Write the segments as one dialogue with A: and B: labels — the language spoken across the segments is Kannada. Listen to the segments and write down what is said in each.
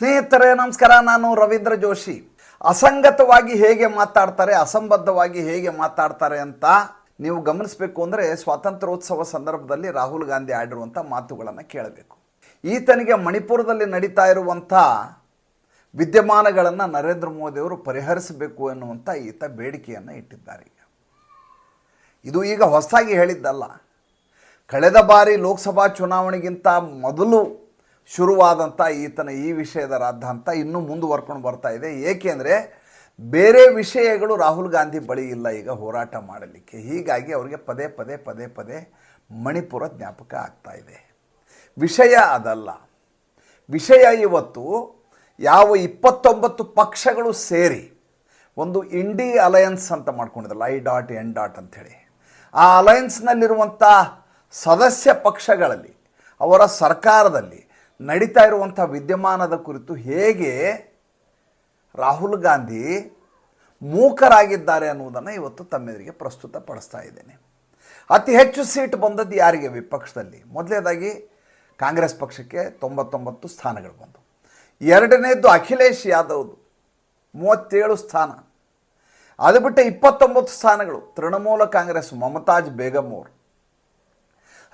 A: ಸ್ನೇಹಿತರೆ, ನಮಸ್ಕಾರ. ನಾನು ರವೀಂದ್ರ ಜೋಶಿ. ಅಸಂಗತವಾಗಿ ಹೇಗೆ ಮಾತಾಡ್ತಾರೆ, ಅಸಂಬದ್ಧವಾಗಿ ಹೇಗೆ ಮಾತಾಡ್ತಾರೆ ಅಂತ ನೀವು ಗಮನಿಸಬೇಕು ಅಂದರೆ ಸ್ವಾತಂತ್ರ್ಯೋತ್ಸವ ಸಂದರ್ಭದಲ್ಲಿ ರಾಹುಲ್ ಗಾಂಧಿ ಆಡಿರುವಂಥ ಮಾತುಗಳನ್ನು ಕೇಳಬೇಕು. ಈತನಿಗೆ ಮಣಿಪುರದಲ್ಲಿ ನಡೀತಾ ಇರುವಂಥ ವಿದ್ಯಮಾನಗಳನ್ನು ನರೇಂದ್ರ ಮೋದಿಯವರು ಪರಿಹರಿಸಬೇಕು ಎನ್ನುವಂಥ ಈತ ಬೇಡಿಕೆಯನ್ನು ಇಟ್ಟಿದ್ದಾರೆ ಇದು ಈಗ ಹೊಸದಾಗಿ ಹೇಳಿದ್ದಲ್ಲ. ಕಳೆದ ಬಾರಿ ಲೋಕಸಭಾ ಚುನಾವಣೆಗಿಂತ ಮೊದಲು ಶುರುವಾದಂಥ ಈತನ ಈ ವಿಷಯದ ರಾದ್ಧಾಂತ ಇನ್ನೂ ಮುಂದುವರ್ಕೊಂಡು ಬರ್ತಾ ಇದೆ. ಏಕೆಂದರೆ ಬೇರೆ ವಿಷಯಗಳು ರಾಹುಲ್ ಗಾಂಧಿ ಬಳಿ ಇಲ್ಲ, ಈಗ ಹೋರಾಟ ಮಾಡಲಿಕ್ಕೆ. ಹೀಗಾಗಿ ಅವರಿಗೆ ಪದೇ ಪದೇ ಪದೇ ಪದೇ ಮಣಿಪುರ ಜ್ಞಾಪಕ ಆಗ್ತಾ ಇದೆ. ವಿಷಯ ಅದಲ್ಲ. ವಿಷಯ ಇವತ್ತು ಯಾವ ಇಪ್ಪತ್ತೊಂಬತ್ತು ಪಕ್ಷಗಳು ಸೇರಿ ಒಂದು ಇಂಡಿ ಅಲಯನ್ಸ್ ಅಂತ ಮಾಡ್ಕೊಂಡಿದ್ರಲ್ಲ, ಐ ಡಾಟ್, ಎನ್ ಡಾಟ್ ಅಂಥೇಳಿ ಆ ಅಲಯನ್ಸ್ನಲ್ಲಿರುವಂಥ ಸದಸ್ಯ ಪಕ್ಷಗಳಲ್ಲಿ, ಅವರ ಸರ್ಕಾರದಲ್ಲಿ ನಡೀತಾ ಇರುವಂಥ ವಿದ್ಯಮಾನದ ಕುರಿತು ಹೇಗೆ ರಾಹುಲ್ ಗಾಂಧಿ ಮೂಕರಾಗಿದ್ದಾರೆ ಅನ್ನುವುದನ್ನು ಇವತ್ತು ತಮ್ಮೆದುರಿಗೆ ಪ್ರಸ್ತುತಪಡಿಸ್ತಾ ಇದ್ದೇನೆ. ಅತಿ ಹೆಚ್ಚು ಸೀಟ್ ಬಂದದ್ದು ಯಾರಿಗೆ? ವಿಪಕ್ಷದಲ್ಲಿ. ಮೊದಲನೇದಾಗಿ ಕಾಂಗ್ರೆಸ್ ಪಕ್ಷಕ್ಕೆ ತೊಂಬತ್ತೊಂಬತ್ತು ಸ್ಥಾನಗಳು ಬಂದವು. ಎರಡನೇದ್ದು ಅಖಿಲೇಶ್ ಯಾದವ್ದು ಮೂವತ್ತೇಳು ಸ್ಥಾನ. ಅದು ಬಿಟ್ಟು ಇಪ್ಪತ್ತೊಂಬತ್ತು ಸ್ಥಾನಗಳು. ತೃಣಮೂಲ ಕಾಂಗ್ರೆಸ್ ಮಮತಾಜ್ ಬೇಗಮ್ ಅವರು.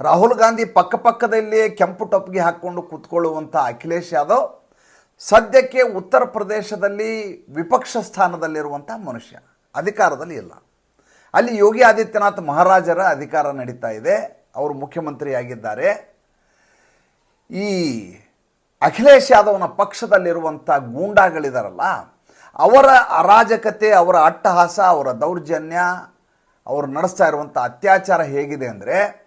A: ರಾಹುಲ್ ಗಾಂಧಿ ಪಕ್ಕಪಕ್ಕದಲ್ಲಿಯೇ ಕೆಂಪು ಟೊಪ್ಪಿಗೆ ಹಾಕ್ಕೊಂಡು ಕೂತ್ಕೊಳ್ಳುವಂಥ ಅಖಿಲೇಶ್ ಯಾದವ್ ಸದ್ಯಕ್ಕೆ ಉತ್ತರ ಪ್ರದೇಶದಲ್ಲಿ ವಿಪಕ್ಷ ಸ್ಥಾನದಲ್ಲಿರುವಂಥ ಮನುಷ್ಯ. ಅಧಿಕಾರದಲ್ಲಿ ಇಲ್ಲ. ಅಲ್ಲಿ ಯೋಗಿ ಆದಿತ್ಯನಾಥ್ ಮಹಾರಾಜರ ಅಧಿಕಾರ ನಡೀತಾ ಇದೆ. ಅವರು ಮುಖ್ಯಮಂತ್ರಿಯಾಗಿದ್ದಾರೆ. ಈ ಅಖಿಲೇಶ್ ಯಾದವ್ನ ಪಕ್ಷದಲ್ಲಿರುವಂಥ ಗೂಂಡಾಗಳಿದಾರಲ್ಲ, ಅವರ ಅರಾಜಕತೆ, ಅವರ ಅಟ್ಟಹಾಸ, ಅವರ ದೌರ್ಜನ್ಯ, ಅವರು ನಡೆಸ್ತಾ ಇರುವಂಥ ಅತ್ಯಾಚಾರ ಹೇಗಿದೆ ಅಂದರೆ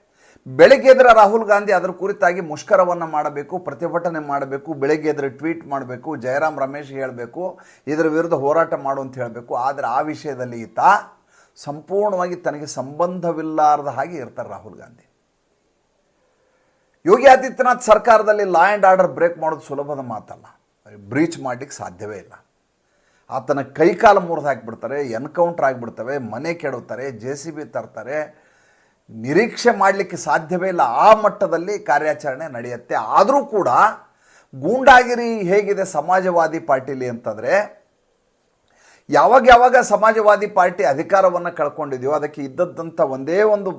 A: ಬೆಳಗ್ಗೆ ಎದ್ರೆ ರಾಹುಲ್ ಗಾಂಧಿ ಅದರ ಕುರಿತಾಗಿ ಮುಷ್ಕರವನ್ನು ಮಾಡಬೇಕು, ಪ್ರತಿಭಟನೆ ಮಾಡಬೇಕು, ಬೆಳಗ್ಗೆ ಎದ್ರೆ ಟ್ವೀಟ್ ಮಾಡಬೇಕು, ಜಯರಾಮ್ ರಮೇಶ್ ಹೇಳಬೇಕು, ಇದರ ವಿರುದ್ಧ ಹೋರಾಟ ಮಾಡು ಅಂತ ಹೇಳಬೇಕು. ಆದರೆ ಆ ವಿಷಯದಲ್ಲಿ ಈತ ಸಂಪೂರ್ಣವಾಗಿ ತನಗೆ ಸಂಬಂಧವಿಲ್ಲಾರದ ಹಾಗೆ ಇರ್ತಾರೆ ರಾಹುಲ್ ಗಾಂಧಿ. ಯೋಗಿ ಆದಿತ್ಯನಾಥ್ ಸರ್ಕಾರದಲ್ಲಿ ಲಾ ಆ್ಯಂಡ್ ಆರ್ಡರ್ ಬ್ರೇಕ್ ಮಾಡೋದು ಸುಲಭದ ಮಾತಲ್ಲ. ಬ್ರೀಚ್ ಮಾಡಲಿಕ್ಕೆ ಸಾಧ್ಯವೇ ಇಲ್ಲ. ಆತನ ಕೈಕಾಲು ಮುರಿದು ಹಾಕಿಬಿಡ್ತಾರೆ ಎನ್ಕೌಂಟ್ರ್ ಆಗಿಬಿಡ್ತವೆ, ಮನೆ ಕೆಡುತ್ತಾರೆ ಜೆ ಸಿ ಬಿ ತರ್ತಾರೆ ನಿರೀಕ್ಷೆ ಮಾಡಲಿಕ್ಕೆ ಸಾಧ್ಯವೇ ಇಲ್ಲ. ಆ ಮಟ್ಟದಲ್ಲಿ ಕಾರ್ಯಾಚರಣೆ ನಡೆಯುತ್ತೆ. ಆದರೂ ಕೂಡ ಗೂಂಡಾಗಿರಿ ಹೇಗಿದೆ ಸಮಾಜವಾದಿ ಪಾರ್ಟಿಲಿ ಅಂತಂದರೆ, ಯಾವಾಗ ಯಾವಾಗ ಸಮಾಜವಾದಿ ಪಾರ್ಟಿ ಅಧಿಕಾರವನ್ನು ಕಳ್ಕೊಂಡಿದೆಯೋ, ಅದಕ್ಕೆ ಇದ್ದದ್ದಂಥ ಒಂದೇ ಒಂದು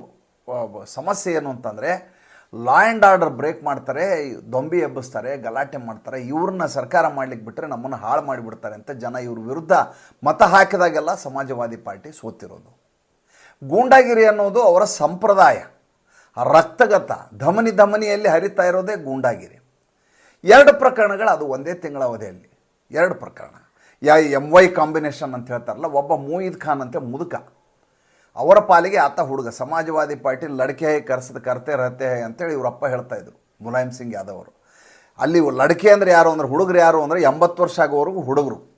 A: ಸಮಸ್ಯೆ ಏನು ಅಂತಂದರೆ ಲಾ ಆ್ಯಂಡ್ ಆರ್ಡರ್ ಬ್ರೇಕ್ ಮಾಡ್ತಾರೆ, ದೊಂಬಿ ಎಬ್ಬಿಸ್ತಾರೆ, ಗಲಾಟೆ ಮಾಡ್ತಾರೆ, ಇವ್ರನ್ನ ಸರ್ಕಾರ ಮಾಡ್ಲಿಕ್ಕೆ ಬಿಟ್ಟರೆ ನಮ್ಮನ್ನು ಹಾಳು ಮಾಡಿಬಿಡ್ತಾರೆ ಅಂತ ಜನ ಇವ್ರ ವಿರುದ್ಧ ಮತ ಹಾಕಿದಾಗೆಲ್ಲ ಸಮಾಜವಾದಿ ಪಾರ್ಟಿ ಸೋತಿರೋದು. ಗೂಂಡಾಗಿರಿ ಅನ್ನೋದು ಅವರ ಸಂಪ್ರದಾಯ. ರಕ್ತಗತ, ಧಮನಿ ಧಮನಿಯಲ್ಲಿ ಹರಿತಾ ಇರೋದೇ ಗೂಂಡಾಗಿರಿ. ಎರಡು ಪ್ರಕರಣಗಳು ಅದು ಒಂದೇ ತಿಂಗಳ ಅವಧಿಯಲ್ಲಿ. ಎರಡು ಪ್ರಕರಣ. ಯಾ ಎಂ ವೈ ಕಾಂಬಿನೇಷನ್ ಅಂತ ಹೇಳ್ತಾರಲ್ಲ, ಒಬ್ಬ ಮೂಯಿದ್ ಖಾನ್ ಅಂತ ಮುದುಕ. ಅವರ ಪಾಲಿಗೆ ಆತ ಹುಡುಗ, ಸಮಾಜವಾದಿ ಪಾರ್ಟಿ ಲಡ್ಕೆ ಹೈ ಕರೆಸದ ಕರ್ತೆ ರತೆ ಹೈ ಅಂತೇಳಿ ಇವರಪ್ಪ ಹೇಳ್ತಾ ಇದ್ರು, ಮುಲಾಯಂ ಸಿಂಗ್ ಯಾದವ್ ಅಲ್ಲಿ ಲಡ್ಕೆ ಅಂದರೆ ಯಾರು ಅಂದ್ರೆ, ಹುಡುಗರು ಯಾರು ಅಂದರೆ ಎಂಬತ್ತು ವರ್ಷ ಆಗೋವರೆಗೂ ಹುಡುಗರು.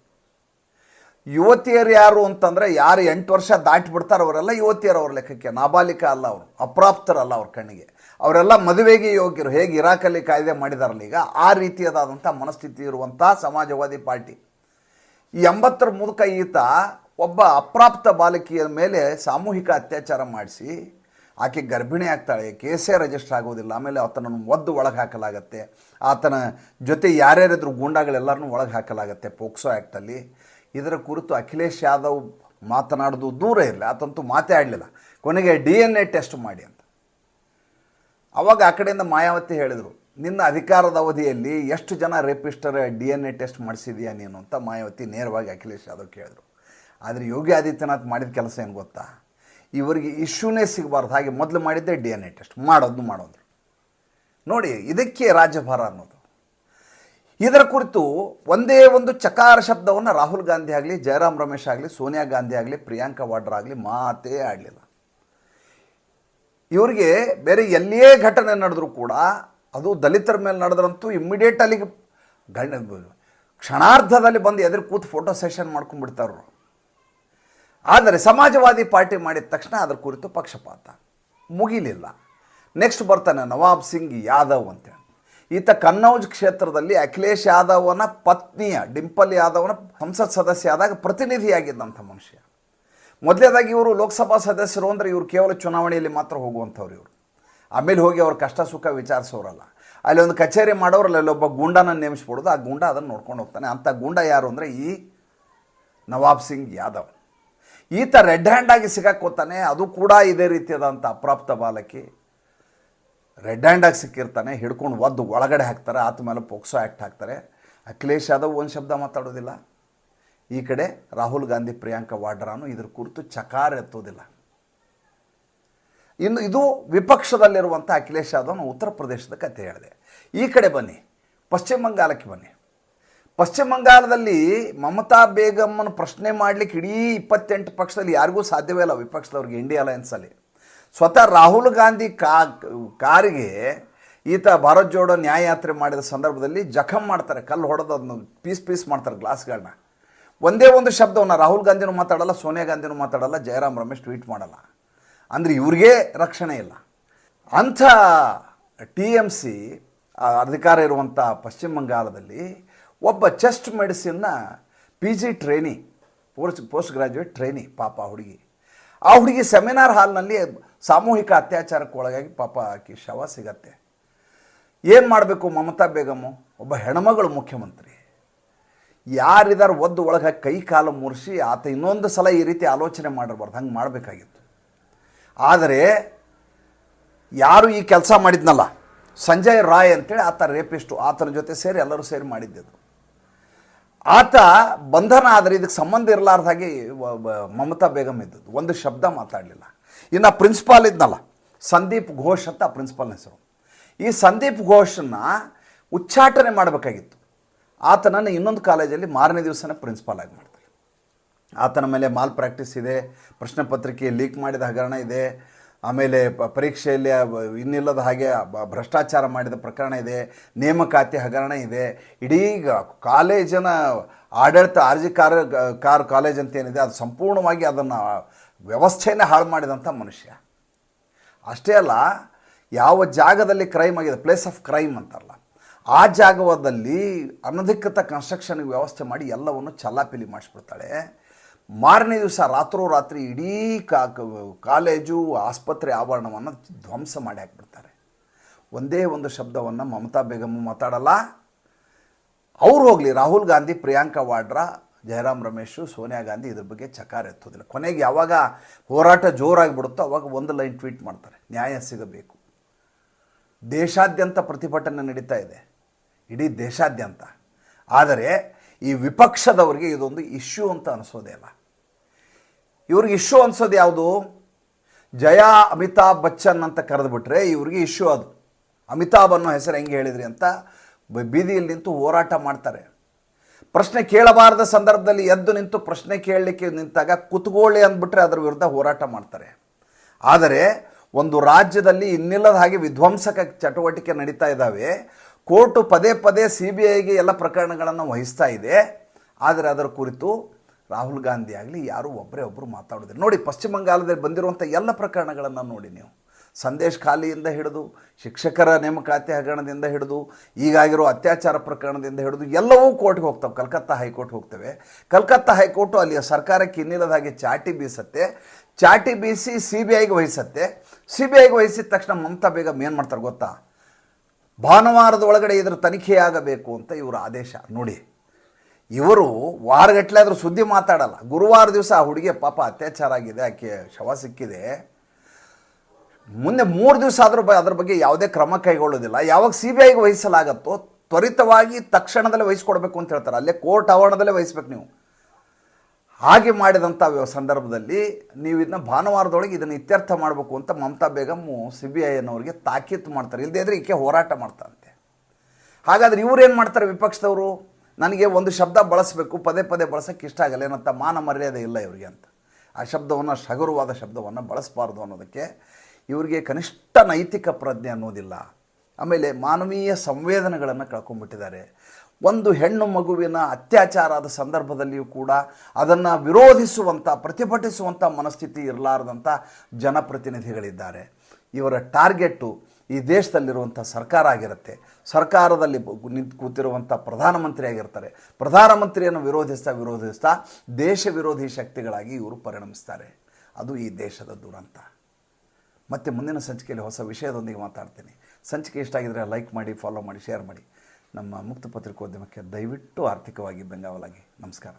A: ಯುವತಿಯರು ಯಾರು ಅಂತಂದರೆ ಯಾರು ಎಂಟು ವರ್ಷ ದಾಟಿಬಿಡ್ತಾರೆ ಅವರೆಲ್ಲ ಯುವತಿಯರು ಅವ್ರ ಲೆಕ್ಕಕ್ಕೆ, ನಾಬಾಲಿಕ ಅಲ್ಲ ಅವರು, ಅಪ್ರಾಪ್ತರಲ್ಲ ಅವ್ರ ಕಣ್ಣಿಗೆ. ಅವರೆಲ್ಲ ಮದುವೆಗೆ ಯೋಗ್ಯರು, ಹೇಗೆ ಇರಾಕಲ್ಲಿ ಕಾಯ್ದೆ ಮಾಡಿದಾರಲ್ಲ ಈಗ, ಆ ರೀತಿಯದಾದಂಥ ಮನಸ್ಥಿತಿ ಇರುವಂಥ ಸಮಾಜವಾದಿ ಪಾರ್ಟಿ. ಈ ಎಂಬತ್ತರ ಮುದುಕ ಈತ ಒಬ್ಬ ಅಪ್ರಾಪ್ತ ಬಾಲಕಿಯ ಮೇಲೆ ಸಾಮೂಹಿಕ ಅತ್ಯಾಚಾರ ಮಾಡಿಸಿ, ಆಕೆ ಗರ್ಭಿಣಿ ಆಗ್ತಾಳೆ, ಕೇಸೇ ರಿಜಿಸ್ಟರ್ ಆಗೋದಿಲ್ಲ, ಆಮೇಲೆ ಆತನನ್ನು ಒದ್ದು ಒಳಗೆ ಹಾಕಲಾಗತ್ತೆ. ಆತನ ಜೊತೆ ಯಾರ್ಯಾರಿದ್ರು ಗೂಂಡಾಗಳೆಲ್ಲರನ್ನೂ ಒಳಗೆ ಹಾಕಲಾಗತ್ತೆ ಪೋಕ್ಸೋ ಆ್ಯಕ್ಟಲ್ಲಿ. ಇದರ ಕುರಿತು ಅಖಿಲೇಶ್ ಯಾದವ್ ಮಾತನಾಡೋದು ದೂರ ಇರಲಿ ಆತಂತೂ ಮಾತೇ ಆಡಲಿಲ್ಲ. ಕೊನೆಗೆ ಡಿ ಎನ್ ಎ ಟೆಸ್ಟ್ ಮಾಡಿ ಅಂತ. ಅವಾಗ ಆ ಕಡೆಯಿಂದ ಮಾಯಾವತಿ ಹೇಳಿದರು, ನಿನ್ನ ಅಧಿಕಾರದ ಅವಧಿಯಲ್ಲಿ ಎಷ್ಟು ಜನ ರೇಪಿಸ್ಟರ್ ಡಿ ಎನ್ ಎ ಟೆಸ್ಟ್ ಮಾಡಿಸಿದೀಯಾ ನೀನು ಅಂತ ಮಾಯಾವತಿ ನೇರವಾಗಿ ಅಖಿಲೇಶ್ ಯಾದವ್ ಕೇಳಿದರು. ಆದರೆ ಯೋಗಿ ಆದಿತ್ಯನಾಥ್ ಮಾಡಿದ ಕೆಲಸ ಏನು ಗೊತ್ತಾ? ಇವರಿಗೆ ಇಶ್ಯೂನೇ ಸಿಗಬಾರ್ದು. ಹಾಗೆ ಮೊದಲು ಮಾಡಿದ್ದೆ ಡಿ ಎನ್ ಎ ಟೆಸ್ಟ್. ಮಾಡೋದು ಮಾಡೋದು. ನೋಡಿ, ಇದಕ್ಕೆ ರಾಜ್ಯಭಾರ ಅನ್ನೋದು. ಇದರ ಕುರಿತು ಒಂದೇ ಒಂದು ಚಕಾರ ಶಬ್ದವನ್ನು ರಾಹುಲ್ ಗಾಂಧಿ ಆಗಲಿ, ಜಯರಾಮ್ ರಮೇಶ್ ಆಗಲಿ, ಸೋನಿಯಾ ಗಾಂಧಿ ಆಗಲಿ, ಪ್ರಿಯಾಂಕಾ ವಾಡ್ರಾ ಆಗಲಿ ಮಾತೇ ಆಡಲಿಲ್ಲ. ಇವರಿಗೆ ಬೇರೆ ಎಲ್ಲಿಯೇ ಘಟನೆ ನಡೆದರೂ ಕೂಡ ಅದು ದಲಿತರ ಮೇಲೆ ನಡೆದ್ರಂತೂ ಇಮ್ಮಿಡಿಯೇಟ್ ಅಲ್ಲಿಗೆ ಕ್ಷಣಾರ್ಧದಲ್ಲಿ ಬಂದು ಎದುರು ಕೂತು ಫೋಟೋ ಸೆಷನ್ ಮಾಡ್ಕೊಂಡ್ಬಿಡ್ತಾರು ಆದರೆ ಸಮಾಜವಾದಿ ಪಾರ್ಟಿ ಮಾಡಿದ ತಕ್ಷಣ ಅದರ ಕುರಿತು ಪಕ್ಷಪಾತ ಮುಗಿಲಿಲ್ಲ. ನೆಕ್ಸ್ಟ್ ಬರ್ತಾನೆ ನವಾಬ್ ಸಿಂಗ್ ಯಾದವ್ ಅಂತೇಳಿ ಈತ ಕನ್ನೌಜ್ ಕ್ಷೇತ್ರದಲ್ಲಿ ಅಖಿಲೇಶ್ ಯಾದವನ ಪತ್ನಿಯ ಡಿಂಪಲ್ ಯಾದವನ ಸಂಸತ್ ಸದಸ್ಯ ಆದಾಗ ಪ್ರತಿನಿಧಿಯಾಗಿದ್ದಂಥ ಮನುಷ್ಯ. ಮೊದಲೇದಾಗಿ ಇವರು ಲೋಕಸಭಾ ಸದಸ್ಯರು ಅಂದರೆ ಇವರು ಕೇವಲ ಚುನಾವಣೆಯಲ್ಲಿ ಮಾತ್ರ ಹೋಗುವಂಥವ್ರು ಇವರು. ಆಮೇಲೆ ಹೋಗಿ ಅವ್ರ ಕಷ್ಟ ಸುಖ ವಿಚಾರಿಸೋರಲ್ಲ. ಅಲ್ಲಿ ಒಂದು ಕಚೇರಿ ಮಾಡೋರು ಅಲ್ಲಿ ಗುಂಡನ ನೇಮಿಸ್ಬಿಡೋದು, ಆ ಗೂಂಡ ಅದನ್ನು ನೋಡ್ಕೊಂಡು ಹೋಗ್ತಾನೆ. ಅಂಥ ಗೂಂಡ ಯಾರು ಅಂದರೆ ಈ ನವಾಬ್ ಸಿಂಗ್ ಯಾದವ್. ಈತ ರೆಡ್ ಹ್ಯಾಂಡ್ ಆಗಿ ಸಿಗಾಕೋತಾನೆ ಅದು ಕೂಡ ಇದೇ ರೀತಿಯಾದಂಥ ಅಪ್ರಾಪ್ತ ಬಾಲಕಿ. ರೆಡ್ ಹ್ಯಾಂಡಾಗಿ ಸಿಕ್ಕಿರ್ತಾನೆ, ಹಿಡ್ಕೊಂಡು ಒದ್ದು ಒಳಗಡೆ ಹಾಕ್ತಾರೆ, ಆತ ಮೇಲೆ ಪೋಕ್ಸೋ ಆ್ಯಕ್ಟ್ ಹಾಕ್ತಾರೆ. ಅಖಿಲೇಶ್ ಯಾದವ್ ಒಂದು ಶಬ್ದ ಮಾತಾಡೋದಿಲ್ಲ. ಈ ಕಡೆ ರಾಹುಲ್ ಗಾಂಧಿ, ಪ್ರಿಯಾಂಕಾ ವಾಡ್ರಾನು ಇದ್ರ ಕುರಿತು ಚಕಾರ ಎತ್ತೋದಿಲ್ಲ. ಇನ್ನು ಇದು ವಿಪಕ್ಷದಲ್ಲಿರುವಂಥ ಅಖಿಲೇಶ್ ಯಾದವ್ನ ಉತ್ತರ ಪ್ರದೇಶದ ಕಥೆ ಹೇಳಿದೆ. ಈ ಕಡೆ ಬನ್ನಿ, ಪಶ್ಚಿಮ ಬಂಗಾಲಕ್ಕೆ ಬನ್ನಿ. ಪಶ್ಚಿಮ ಬಂಗಾಳದಲ್ಲಿ ಮಮತಾ ಬೇಗಮ್ಮನ ಪ್ರಶ್ನೆ ಮಾಡಲಿಕ್ಕೆ ಇಡೀ ಇಪ್ಪತ್ತೆಂಟು ಪಕ್ಷದಲ್ಲಿ ಯಾರಿಗೂ ಸಾಧ್ಯವೇ ಇಲ್ಲ ವಿಪಕ್ಷದವ್ರಿಗೆ ಇಂಡಿಯಾ ಅಲಯನ್ಸಲ್ಲಿ ಸ್ವತಃ ರಾಹುಲ್ ಗಾಂಧಿ ಕಾ, ಕಾರಿಗೆ ಈತ ಭಾರತ್ ಜೋಡೋ ನ್ಯಾಯಯಾತ್ರೆ ಮಾಡಿದ ಸಂದರ್ಭದಲ್ಲಿ ಜಖಮ್ ಮಾಡ್ತಾರೆ, ಕಲ್ಲು ಹೊಡೆದು ಅದನ್ನು ಪೀಸ್ ಪೀಸ್ ಮಾಡ್ತಾರೆ ಗ್ಲಾಸ್ಗಳನ್ನ ಒಂದೇ ಒಂದು ಶಬ್ದವನ್ನು ರಾಹುಲ್ ಗಾಂಧಿನೂ ಮಾತಾಡಲ್ಲ, ಸೋನಿಯಾ ಗಾಂಧಿನೂ ಮಾತಾಡಲ್ಲ, ಜಯರಾಮ್ ರಮೇಶ್ ಟ್ವೀಟ್ ಮಾಡಲ್ಲ. ಅಂದರೆ ಇವ್ರಿಗೆ ರಕ್ಷಣೆ ಇಲ್ಲ. ಅಂಥ ಟಿ ಎಂ ಸಿ ಅಧಿಕಾರ ಇರುವಂಥ ಪಶ್ಚಿಮ ಬಂಗಾಳದಲ್ಲಿ ಒಬ್ಬ chest ಮೆಡಿಸಿನ್ನ P G trainee, post post graduate trainee, ಪಾಪ ಹುಡುಗಿ. ಆ ಹುಡುಗಿ ಸೆಮಿನಾರ್ ಹಾಲ್ನಲ್ಲಿ ಸಾಮೂಹಿಕ ಅತ್ಯಾಚಾರಕ್ಕೆ ಒಳಗಾಗಿ ಪಾಪ ಆಕಿ ಶವ ಸಿಗತ್ತೆ. ಏನು ಮಾಡಬೇಕು ಮಮತಾ ಬೇಗಮ್ಮು? ಒಬ್ಬ ಹೆಣ್ಮಗಳು ಮುಖ್ಯಮಂತ್ರಿ. ಯಾರಿದಾರು ಒದ್ದು ಒಳಗೆ ಕೈ ಕಾಲು ಮುರಿಸಿ ಆತ ಇನ್ನೊಂದು ಸಲ ಈ ರೀತಿ ಆಲೋಚನೆ ಮಾಡಿರ್ಬಾರ್ದು. ಹಂಗೆ ಮಾಡಬೇಕಾಗಿತ್ತು. ಆದರೆ ಯಾರು ಈ ಕೆಲಸ ಮಾಡಿದ್ನಲ್ಲ? ಸಂಜಯ್ ರಾಯ್ ಅಂತೇಳಿ ಆತ ರೇಪಿಸ್ಟು. ಆತನ ಜೊತೆ ಸೇರಿ ಎಲ್ಲರೂ ಸೇರಿ ಮಾಡಿದ್ದದು. ಆತ ಬಂಧನ ಆದರೆ ಇದಕ್ಕೆ ಸಂಬಂಧ ಇರಲಾರ್ದ ಹಾಗೆ ಮಮತಾ ಬೇಗಮ್ ಇದ್ದದ್ದು. ಒಂದು ಶಬ್ದ ಮಾತಾಡಲಿಲ್ಲ. ಇನ್ನು ಪ್ರಿನ್ಸಿಪಾಲ್ ಇದ್ನಲ್ಲ. ಸಂದೀಪ್ ಘೋಷ್ ಅಂತ ಪ್ರಿನ್ಸಿಪಾಲ್ನ ಹೆಸರು. ಈ ಸಂದೀಪ್ ಘೋಷನ್ನ ಉಚ್ಚಾಟನೆ ಮಾಡಬೇಕಾಗಿತ್ತು. ಆತನನ್ನು ಇನ್ನೊಂದು ಕಾಲೇಜಲ್ಲಿ ಮಾರನೇ ದಿವಸನೇ ಪ್ರಿನ್ಸಿಪಾಲ್ ಆಗಿ ಮಾಡ್ತಾರೆ. ಆತನ ಮೇಲೆ ಮಾಲ್ ಪ್ರಾಕ್ಟೀಸ್ ಇದೆ, ಪ್ರಶ್ನೆ ಪತ್ರಿಕೆ ಲೀಕ್ ಮಾಡಿದ ಹಗರಣ ಇದೆ, ಆಮೇಲೆ ಪರೀಕ್ಷೆಯಲ್ಲಿ ಇನ್ನಿಲ್ಲದ ಹಾಗೆ ಭ್ರಷ್ಟಾಚಾರ ಮಾಡಿದ ಪ್ರಕರಣ ಇದೆ, ನೇಮಕಾತಿ ಹಗರಣ ಇದೆ. ಇಡೀ ಕಾಲೇಜಿನ ಆಡಳಿತ R G Kar Kar college ಅಂತ ಏನಿದೆ, ಅದು ಸಂಪೂರ್ಣವಾಗಿ ಅದನ್ನು ವ್ಯವಸ್ಥೆಯನ್ನೇ ಹಾಳು ಮಾಡಿದಂಥ ಮನುಷ್ಯ. ಅಷ್ಟೇ ಅಲ್ಲ, ಯಾವ ಜಾಗದಲ್ಲಿ ಕ್ರೈಮ್ ಆಗಿದೆ ಪ್ಲೇಸ್ ಆಫ್ ಕ್ರೈಮ್ ಅಂತಾರಲ್ಲ, ಆ ಜಾಗದಲ್ಲಿ ಅನಧಿಕೃತ ಕನ್ಸ್ಟ್ರಕ್ಷನ್ಗೆ ವ್ಯವಸ್ಥೆ ಮಾಡಿ ಎಲ್ಲವನ್ನು ಚಲ್ಲಾಪಿಲಿ ಮಾಡಿಸ್ಬಿಡ್ತಾಳೆ. ಮಾರನೇ ದಿವಸ ರಾತ್ರೋರಾತ್ರಿ ಇಡೀ ಕಾ, ಕಾಲೇಜು, ಆಸ್ಪತ್ರೆ ಆವರಣವನ್ನು ಧ್ವಂಸ ಮಾಡಿ ಹಾಕ್ಬಿಡ್ತಾರೆ. ಒಂದೇ ಒಂದು ಶಬ್ದವನ್ನು ಮಮತಾ ಬೇಗಮ್ ಮಾತಾಡಲ್ಲ. ಅವ್ರು ಹೋಗಲಿ, ರಾಹುಲ್ ಗಾಂಧಿ, ಪ್ರಿಯಾಂಕಾ ವಾಡ್ರಾ ಜಯರಾಮ್ ರಮೇಶು, ಸೋನಿಯಾ ಗಾಂಧಿ ಇದ್ರ ಬಗ್ಗೆ ಚಕಾರ ಎತ್ತೋದಿಲ್ಲ. ಕೊನೆಗೆ ಯಾವಾಗ ಹೋರಾಟ ಜೋರಾಗಿ ಬಿಡುತ್ತೋ ಅವಾಗ ಒಂದು ಲೈನ್ ಟ್ವೀಟ್ ಮಾಡ್ತಾರೆ. ನ್ಯಾಯ ಸಿಗಬೇಕು. ದೇಶಾದ್ಯಂತ ಪ್ರತಿಭಟನೆ ನಡೀತಾ ಇದೆ. ಇಡೀ ದೇಶಾದ್ಯಂತ. ಆದರೆ ಈ ವಿಪಕ್ಷದವರಿಗೆ ಇದೊಂದು ಇಶ್ಯೂ ಅಂತ ಅನಿಸೋದೇ ಇಲ್ಲ. ಇವ್ರಿಗೆ ಇಶ್ಯೂ ಅನಿಸೋದು ಯಾವುದು? ಜಯ ಅಮಿತಾಬ್ ಬಚ್ಚನ್ ಅಂತ ಕರೆದುಬಿಟ್ರೆ ಇವ್ರಿಗೆ ಇಶ್ಯೂ ಅದು. ಅಮಿತಾಬ್ ಅನ್ನೋ ಹೆಸರು ಹೆಂಗೆ ಹೇಳಿದ್ರಿ ಅಂತ ಬೀದಿಯಲ್ಲಿ ನಿಂತು ಹೋರಾಟ ಮಾಡ್ತಾರೆ. ಪ್ರಶ್ನೆ ಕೇಳಬಾರದ ಸಂದರ್ಭದಲ್ಲಿ ಎದ್ದು ನಿಂತು ಪ್ರಶ್ನೆ ಕೇಳಲಿಕ್ಕೆ ನಿಂತಾಗ ಕುತ್ಕೊಳ್ಳಿ ಅಂದ್ಬಿಟ್ರೆ ಅದರ ವಿರುದ್ಧ ಹೋರಾಟ ಮಾಡ್ತಾರೆ. ಆದರೆ ಒಂದು ರಾಜ್ಯದಲ್ಲಿ ಇನ್ನಿಲ್ಲದ ಹಾಗೆ ವಿಧ್ವಂಸಕ ಚಟುವಟಿಕೆ ನಡೀತಾ ಇದ್ದಾವೆ. ಕೋರ್ಟು ಪದೇ ಪದೇ ಸಿ ಬಿ ಐಗೆ ಎಲ್ಲ ಪ್ರಕರಣಗಳನ್ನು ವಹಿಸ್ತಾ ಇದೆ. ಆದರೆ ಅದರ ಕುರಿತು ರಾಹುಲ್ ಗಾಂಧಿ ಆಗಲಿ ಯಾರೂ ಒಬ್ಬರೇ ಒಬ್ಬರು ಮಾತಾಡೋದಿಲ್ಲ. ನೋಡಿ, ಪಶ್ಚಿಮ ಬಂಗಾಲದಲ್ಲಿ ಬಂದಿರುವಂಥ ಎಲ್ಲ ಪ್ರಕರಣಗಳನ್ನು ನೋಡಿ ನೀವು. ಸಂದೇಶ್ ಖಾಲಿಯಿಂದ ಹಿಡಿದು ಶಿಕ್ಷಕರ ನೇಮಕಾತಿ ಹಗರಣದಿಂದ ಹಿಡಿದು ಈಗಾಗಿರೋ ಅತ್ಯಾಚಾರ ಪ್ರಕರಣದಿಂದ ಹಿಡಿದು ಎಲ್ಲವೂ ಕೋರ್ಟ್ಗೆ ಹೋಗ್ತವೆ. ಕಲ್ಕತ್ತಾ ಹೈಕೋರ್ಟ್ ಹೋಗ್ತವೆ. ಕಲ್ಕತ್ತಾ ಹೈಕೋರ್ಟು ಅಲ್ಲಿಯ ಸರ್ಕಾರಕ್ಕೆ ಇನ್ನಿಲ್ಲದ ಹಾಗೆ ಚಾಟಿ ಬೀಸತ್ತೆ. ಚಾಟಿ ಬೀಸಿ ಸಿ ಬಿ ಐಗೆ ವಹಿಸತ್ತೆ. ಸಿ ಬಿ ಐಗೆ ವಹಿಸಿದ ತಕ್ಷಣ ಮಮತಾ ಬೇಗಮ್ ಏನು ಮಾಡ್ತಾರೆ ಗೊತ್ತಾ? ಭಾನುವಾರದ ಒಳಗಡೆ ಇದರ ತನಿಖೆಯಾಗಬೇಕು ಅಂತ ಇವರ ಆದೇಶ. ನೋಡಿ, ಇವರು ವಾರಗಟ್ಟಲೆ ಆದರೂ ಸುದ್ದಿ ಮಾತಾಡಲ್ಲ. ಗುರುವಾರ ದಿವಸ ಆ ಹುಡುಗಿಯ ಪಾಪ ಅತ್ಯಾಚಾರ ಆಗಿದೆ ಆಕೆ ಶವ ಸಿಕ್ಕಿದೆ. ಮುಂದೆ ಮೂರು ದಿವಸ ಆದರೂ ಬ ಅದ್ರ ಬಗ್ಗೆ ಯಾವುದೇ ಕ್ರಮ ಕೈಗೊಳ್ಳೋದಿಲ್ಲ. ಯಾವಾಗ ಸಿ ಬಿ ಐಗೆ ವಹಿಸಲಾಗತ್ತೋ ತ್ವರಿತವಾಗಿ ತಕ್ಷಣದಲ್ಲೇ ವಹಿಸ್ಕೊಡ್ಬೇಕು ಅಂತ ಹೇಳ್ತಾರೆ. ಅಲ್ಲೇ ಕೋರ್ಟ್ ಆವರಣದಲ್ಲೇ ವಹಿಸ್ಬೇಕು ನೀವು. ಹಾಗೆ ಮಾಡಿದಂಥ ಸಂದರ್ಭದಲ್ಲಿ ನೀವು ಇದನ್ನ ಭಾನುವಾರದೊಳಗೆ ಇದನ್ನು ಇತ್ಯರ್ಥ ಮಾಡಬೇಕು ಅಂತ Mamata Begum C B I ಅನ್ನೋರಿಗೆ ತಾಕೀತು ಮಾಡ್ತಾರೆ. ಇಲ್ಲದೇ ಇದ್ರೆ ಈಕೆ ಹೋರಾಟ ಮಾಡ್ತಾರಂತೆ. ಹಾಗಾದ್ರೆ ಇವ್ರೇನು ಮಾಡ್ತಾರೆ ವಿಪಕ್ಷದವರು? ನನಗೆ ಒಂದು ಶಬ್ದ ಬಳಸಬೇಕು, ಪದೇ ಪದೇ ಬಳಸೋಕ್ಕೆ ಇಷ್ಟ ಆಗಲ್ಲ. ಏನಂತ ಮಾನ ಮರ್ಯಾದೆ ಇಲ್ಲ ಇವರಿಗೆ ಅಂತ. ಆ ಶಬ್ದವನ್ನು ಅಷ್ಟು ಹಗುರವಾದ ಶಬ್ದವನ್ನು ಬಳಸಬಾರ್ದು ಅನ್ನೋದಕ್ಕೆ ಇವರಿಗೆ ಕನಿಷ್ಠ ನೈತಿಕ ಪ್ರಜ್ಞೆ ಅನ್ನೋದಿಲ್ಲ. ಆಮೇಲೆ ಮಾನವೀಯ ಸಂವೇದನೆಗಳನ್ನು ಕಳ್ಕೊಂಡ್ಬಿಟ್ಟಿದ್ದಾರೆ. ಒಂದು ಹೆಣ್ಣು ಮಗುವಿನ ಅತ್ಯಾಚಾರದ ಸಂದರ್ಭದಲ್ಲಿಯೂ ಕೂಡ ಅದನ್ನು ವಿರೋಧಿಸುವಂಥ ಪ್ರತಿಭಟಿಸುವಂಥ ಮನಸ್ಥಿತಿ ಇರಲಾರದಂಥ ಜನಪ್ರತಿನಿಧಿಗಳಿದ್ದಾರೆ. ಇವರ ಟಾರ್ಗೆಟ್ಟು ಈ ದೇಶದಲ್ಲಿರುವಂಥ ಸರ್ಕಾರ ಆಗಿರುತ್ತೆ. ಸರ್ಕಾರದಲ್ಲಿ ನಿಂತು ಕೂತಿರುವಂಥ ಪ್ರಧಾನಮಂತ್ರಿ ಆಗಿರ್ತಾರೆ. ಪ್ರಧಾನಮಂತ್ರಿಯನ್ನು ವಿರೋಧಿಸ್ತಾ ವಿರೋಧಿಸ್ತಾ ದೇಶ ವಿರೋಧಿ ಶಕ್ತಿಗಳಾಗಿ ಇವರು ಪರಿಣಮಿಸ್ತಾರೆ. ಅದು ಈ ದೇಶದ ದುರಂತ. ಮತ್ತೆ ಮುಂದಿನ ಸಂಚಿಕೆಯಲ್ಲಿ ಹೊಸ ವಿಷಯದೊಂದಿಗೆ ಮಾತಾಡ್ತೀನಿ. ಸಂಚಿಕೆ ಇಷ್ಟ ಆಗಿದ್ರೆ ಲೈಕ್ ಮಾಡಿ ಫಾಲೋ ಮಾಡಿ ಶೇರ್ ಮಾಡಿ. ನಮ್ಮ ಮುಕ್ತ ಪತ್ರಿಕೋದ್ಯಮಕ್ಕೆ ದಯವಿಟ್ಟು ಆರ್ಥಿಕವಾಗಿ ಬೆಂಗಾವಲಾಗಿ. ನಮಸ್ಕಾರ.